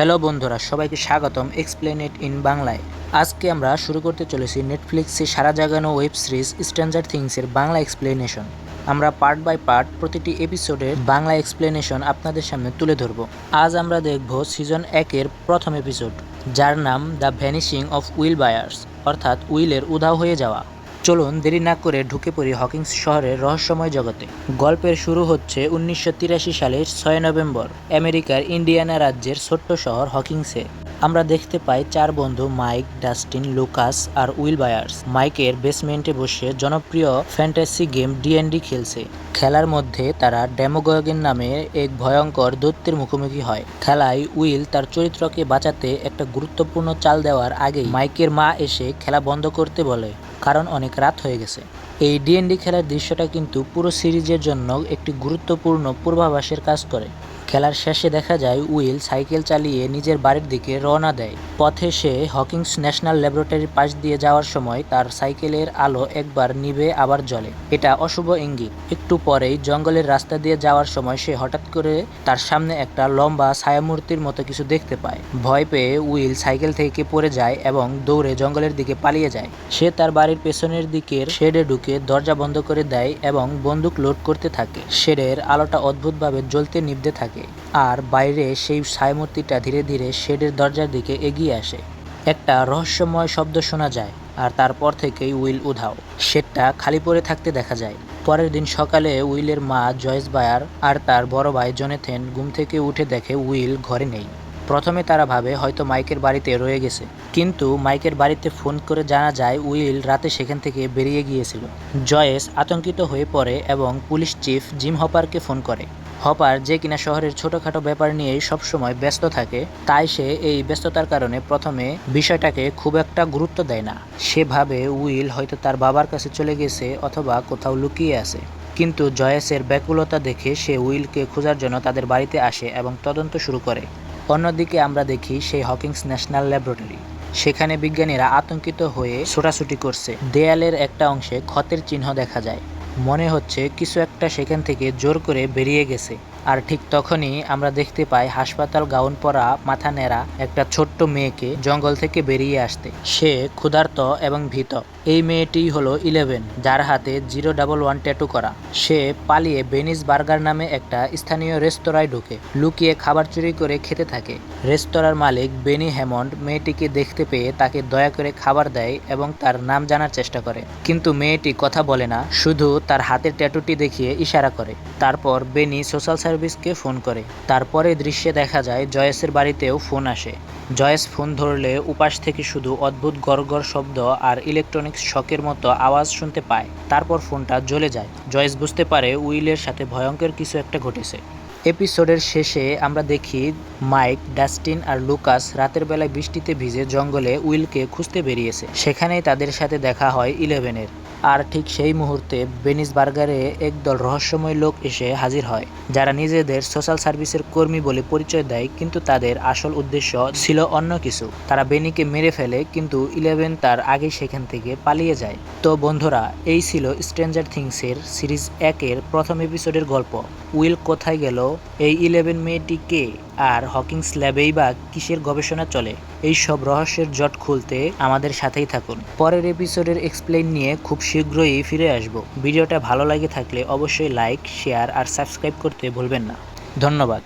Hello বন্ধুরা, সবাইকে স্বাগতম এক্সপ্লেন ইট ইন বাংলায়। আজকে আমরা শুরু করতে চলেছি নেটফ্লিক্সে সারা জাগানো ওয়েব সিরিজ স্ট্রেঞ্জার থিংসের বাংলা এক্সপ্লেনেশন আমরা পার্ট বাই পার্ট প্রতিটি এপিসোডের বাংলা এক্সপ্লেনেশন আপনাদের সামনে তুলে ধরব। আজ আমরা দেখব সিজন একের প্রথম এপিসোড যার নাম the vanishing of Will Byers অর্থাৎ উইলের উধাও হয়ে যাওয়া। চলুন দেরি না করে ঢুকে পড়ি হকিংস শহরের রহস্যময় জগতে। গল্পের শুরু হচ্ছে উনিশশো তিরাশি সালের ছয় নভেম্বর, আমেরিকার ইন্ডিয়ানা রাজ্যের ছোট্ট শহর হকিংসে। আমরা দেখতে পাই চার বন্ধু, মাইক, ডাস্টিন, লুকাস আর উইল বায়ার্স। মাইকের বেসমেন্টে বসে জনপ্রিয় ফ্যান্টাসি গেম ডিএনডি খেলছে। খেলার মধ্যে তারা ডেমোগগেন নামে এক ভয়ঙ্কর দৈত্যের মুখোমুখি হয়। খেলায় উইল তার চরিত্রকে বাঁচাতে একটা গুরুত্বপূর্ণ চাল দেওয়ার আগেই মাইকের মা এসে খেলা বন্ধ করতে বলে। কারণ অনেক রাত হয়ে গেছে। এই ডিএনডি খেলার দৃশ্যটা কিন্তু পুরো সিরিজের জন্য একটি গুরুত্বপূর্ণ পূর্বাভাসের কাজ করে। খেলার শেষে দেখা যায়, উইল সাইকেল চালিয়ে নিজের বাড়ির দিকে রওনা দেয়। পথে সে হকিংস ন্যাশনাল ল্যাবরেটরির পাশ দিয়ে যাওয়ার সময় তার সাইকেলের আলো একবার নিভে আবার জ্বলে। এটা অশুভ ইঙ্গিত। একটু পরেই জঙ্গলের রাস্তা দিয়ে যাওয়ার সময় সে হঠাৎ করে তার সামনে একটা লম্বা ছায়ামূর্তির মতো কিছু দেখতে পায়। ভয় পেয়ে উইল সাইকেল থেকে পড়ে যায় এবং দৌড়ে জঙ্গলের দিকে পালিয়ে যায়। সে তার বাড়ির পেছনের দিকের শেডে ঢুকে দরজা বন্ধ করে দেয় এবং বন্দুক লোড করতে থাকে। শেডের আলোটা অদ্ভুতভাবে জ্বলতে নিভতে থাকে। আর বাইরে সেই ছায়ামূর্তিটা ধীরে ধীরে শেডের দরজার দিকে এগিয়ে আসে। একটা রহস্যময় শব্দ শোনা যায়, আর তারপর থেকেই উইল উধাও। শেডটা খালি পড়ে থাকতে দেখা যায়। পরের দিন সকালে উইলের মা জয়েস বায়ার আর তার বড় ভাই জনেথেন ঘুম থেকে উঠে দেখে উইল ঘরে নেই। প্রথমে তারা ভাবে হয়তো মাইকের বাড়িতে রয়ে গেছে। কিন্তু মাইকের বাড়িতে ফোন করে জানা যায় উইল রাতে সেখান থেকে বেরিয়ে গিয়েছিল। জয়েস আতঙ্কিত হয়ে পড়ে এবং পুলিশ চিফ জিম হপারকে ফোন করে। হপার যে কিনা শহরের ছোটখাটো ব্যাপার নিয়েই সবসময় ব্যস্ত থাকে, তাই সে এই ব্যস্ততার কারণে প্রথমে বিষয়টাকে খুব একটা গুরুত্ব দেয় না। সে ভাবে উইল হয়তো তার বাবার কাছে চলে গেছে অথবা কোথাও লুকিয়ে আছে। কিন্তু জয়েসের ব্যাকুলতা দেখে সে উইলকে খোঁজার জন্য তাদের বাড়িতে আসে এবং তদন্ত শুরু করে। অন্যদিকে আমরা দেখি সেই হকিংস ন্যাশনাল ল্যাবরেটরি। সেখানে বিজ্ঞানীরা আতঙ্কিত হয়ে ছোটাছুটি করছে। দেয়ালের একটা অংশে ক্ষতের চিহ্ন দেখা যায়। মনে হচ্ছে কিছু একটা সেখান থেকে জোর করে বেরিয়ে গেছে। আর ঠিক তখনই আমরা দেখতে পাই হাসপাতাল গাউন পরা মাথা নেড়া একটা ছোট্ট মেয়েকে জঙ্গল থেকে বেরিয়ে আসতে। সে ক্ষুধার্ত এবং ভীত। এই মেয়েটিই হলো ইলেভেন, যার হাতে জিরো ডাবল ওয়ান ট্যাটু করা। সে পালিয়ে বেনিস বার্গার নামে একটা স্থানীয় রেস্তোরাঁয় ঢুকে। লুকিয়ে খাবার চুরি করে খেতে থাকে। রেস্তোরাঁর মালিক বেনি হ্যামন্ড মেয়েটিকে দেখতে পেয়ে তাকে দয়া করে খাবার দেয় এবং তার নাম জানার চেষ্টা করে। কিন্তু মেয়েটি কথা বলে না, শুধু তার হাতের ট্যাটুটি দেখিয়ে ইশারা করে। তারপর বেনি সোশ্যাল সার্ভিসকে ফোন করে। তারপরে দৃশ্যে দেখা যায়, জয়েসের বাড়িতেও ফোন আসে। জয়েস ফোন ধরলে উপাস থেকে শুধু অদ্ভুত গড়গড় শব্দ আর ইলেকট্রনিক্স শকের মতো আওয়াজ শুনতে পায়। তারপর ফোনটা জ্বলে যায়। জয়েস বুঝতে পারে উইলের সাথে ভয়ঙ্কর কিছু একটা ঘটেছে। এপিসোডের শেষে আমরা দেখি, মাইক, ডাস্টিন আর লুকাস রাতের বেলায় বৃষ্টিতে ভিজে জঙ্গলে উইলকে খুঁজতে বেরিয়েছে। সেখানেই তাদের সাথে দেখা হয় ইলেভেনের। আর ঠিক সেই মুহূর্তে বেনিস বার্গারে একদল রহস্যময় লোক এসে হাজির হয়, যারা নিজেদের সোশ্যাল সার্ভিসের কর্মী বলে পরিচয় দেয়, কিন্তু তাদের আসল উদ্দেশ্য ছিল অন্য কিছু। তারা বেনিকে মেরে ফেলে, কিন্তু ইলেভেন তার আগেই সেখান থেকে পালিয়ে যায়। তো বন্ধুরা, এই ছিল স্ট্রেঞ্জার থিংসের সিরিজ একের প্রথম এপিসোডের গল্প। উইল কোথায় গেল? এই ইলেভেন মেয়েটি কে? আর হকিংস ল্যাবেই বা কিসের গবেষণা চলে? এই সব রহস্যের জট খুলতে আমাদের সাথেই থাকুন। পরের এপিসোডের এক্সপ্লেন নিয়ে খুব শীঘ্রই ফিরে আসব। ভিডিওটা ভালো লাগে থাকলে অবশ্যই লাইক শেয়ার আর সাবস্ক্রাইব করতে ভুলবেন না। ধন্যবাদ।